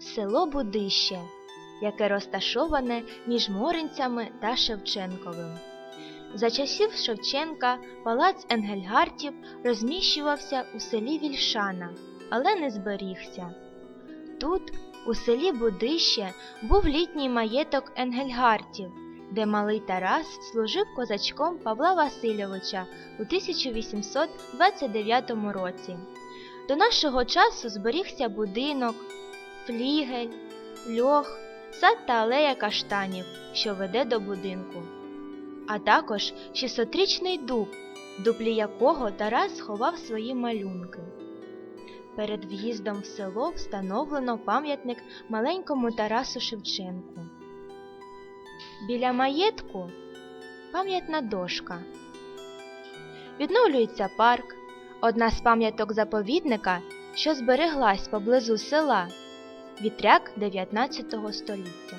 село Будище, яке розташоване між Моринцями та Шевченковим. За часів Шевченка палац Енгельгартів розміщувався у селі Вільшана, але не зберігся. Тут, у селі Будище, був літній маєток Енгельгартів, де малий Тарас служив козачком Павла Васильовича у 1829 році. До нашого часу зберігся будинок, флігель, льох, сад та алея каштанів, що веде до будинку, а також 600-річний дуб, дуплі якого Тарас сховав свої малюнки. Перед в'їздом в село встановлено пам'ятник маленькому Тарасу Шевченку. Біля маєтку пам'ятна дошка. Відновлюється парк, одна з пам'яток заповідника, що збереглась поблизу села, вітряк 19 століття.